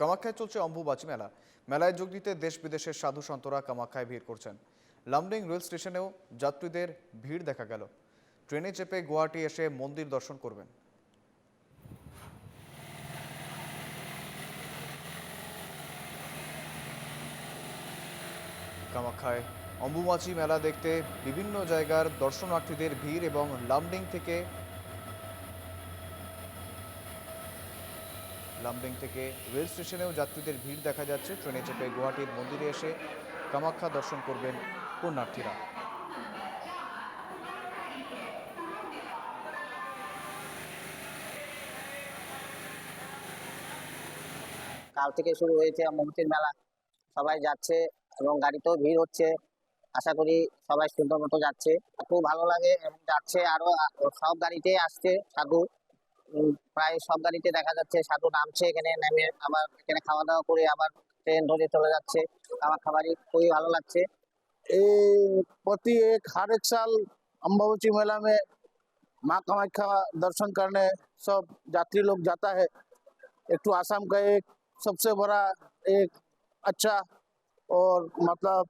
কামাখ্যায় চলছে অম্বুবাচী মেলা। মেলায় যোগ দিতে দেশ বিদেশের সাধু সন্তরা কামাখ্যায় ভিড় করছেন। লামডিং রেল স্টেশনেও যাত্রীদের ভিড় দেখা গেল। ট্রেনে চেপে গুয়াহাটি এসে মন্দির দর্শন করবেন। কামাখ্যায় অম্বুবাচী মেলা দেখতে বিভিন্ন জায়গার দর্শনার্থীদের ভিড় এবং লামডিং থেকে লামডিং থেকে রেল স্টেশনেও যাত্রীদের ভিড় দেখা যাচ্ছে। ট্রেনে চেপে গুয়াহাটির মন্দিরে এসে কামাখ্যা দর্শন করবেন পুণ্যার্থীরা। কাল থেকে শুরু হয়েছে অম্বুবাচীর মেলা। সবাই যাচ্ছে এবং গাড়িতেও ভিড় হচ্ছে। আশা করি সবাই সুন্দর মতো যাচ্ছে। খুব ভালো লাগে এবং যাচ্ছে আরও, সব গাড়িতে আসছে সাধু। প্রায় সব গাড়িতে দেখা যাচ্ছে সাধু নামছে এখানে নেমে আবার এখানে খাওয়া দাওয়া করে আবার ট্রেন ধরে চলে যাচ্ছে আমার খাবারই খুবই ভালো লাগছে ये प्रति एक हर एक साल अम्बावची मेला में माँ कामाख्या दर्शन करने सब यात्री लोग जाता है एक तो आसाम का एक सबसे बड़ा एक अच्छा और मतलब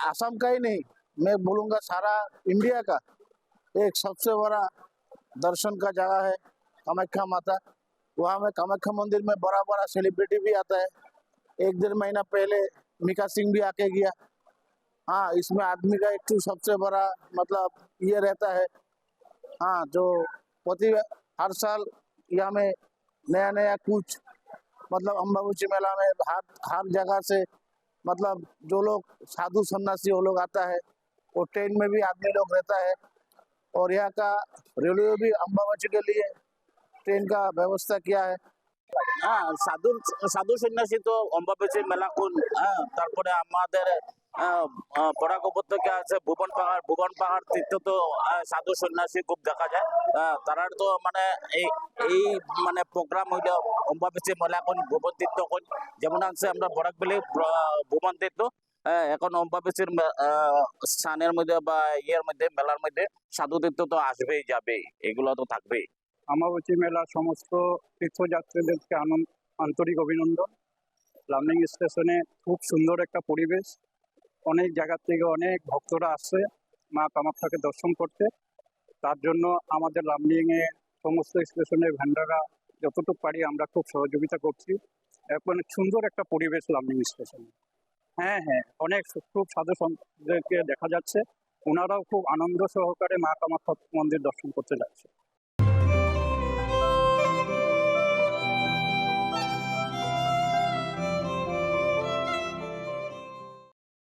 आसाम का ही नहीं मैं बोलूँगा सारा इंडिया का एक सबसे बड़ा दर्शन का जगह है कामाख्या माता, वहाँ में कामाख्या मंदिर में बड़ा बड़ा सेलिब्रिटी भी आता है। एक डेढ़ महीना पहले मिका सिंह भी आके गया। हाँ इसमें आदमी का एक तो सबसे बड़ा मतलब ये रहता है। हाँ जो प्रति हर साल यहाँ में नया नया कुछ मतलब अम्बाबूची मेला में हर हर जगह से मतलब जो लोग साधु सन्यासी वो लोग आता है, वो ट्रेन में भी आदमी लोग रहता है। और यहाँ का रेलवे भी अम्बाबूची के लिए ट्रेन का व्यवस्था किया है হ্যাঁ সাধু সাধু সন্ন্যাসী তো অম্বাবেশী মেলা কোন হ্যাঁ তারপরে আমাদের আহ, আহ, বরাক উপত্যকা আছে ভুবন পাহাড় ভুবন পাহাড় তীর্থ তো আহ, সাধু সন্ন্যাসী খুব দেখা যায় হ্যাঁ, তারার তো মানে এই এই মানে প্রোগ্রাম হইল অম্বাবেশী মেলা কোন ভুবন তীর্থ কোন যেমন আছে আমরা বরাক বেলি ভুবন তীর্থ হ্যাঁ, এখন অম্বাবেশীর মে- আহ, স্থানের মধ্যে বা ইয়ের মধ্যে মেলার মধ্যে সাধু তীর্থ তো আসবেই যাবেই এগুলো তো থাকবেই আমাবতী মেলা সমস্ত তীর্থযাত্রীদেরকে আনন্দ, আন্তরিক অভিনন্দন। লামডিং স্টেশনে খুব সুন্দর একটা পরিবেশ। অনেক জায়গা থেকে অনেক ভক্তরা আসছে মা কামাখ্যাকে দর্শন করতে। তার জন্য আমাদের লামডিংয়ে সমস্ত স্টেশনের ভ্যান্ডাররা যতটুকু পারি আমরা খুব সহযোগিতা করছি। এখন সুন্দর একটা পরিবেশ লামডিং স্টেশনে হ্যাঁ হ্যাঁ অনেক খুব সাধু সন্তদেরকে দেখা যাচ্ছে। ওনারাও খুব আনন্দ সহকারে মা কামাখ্যা মন্দির দর্শন করতে যাচ্ছে।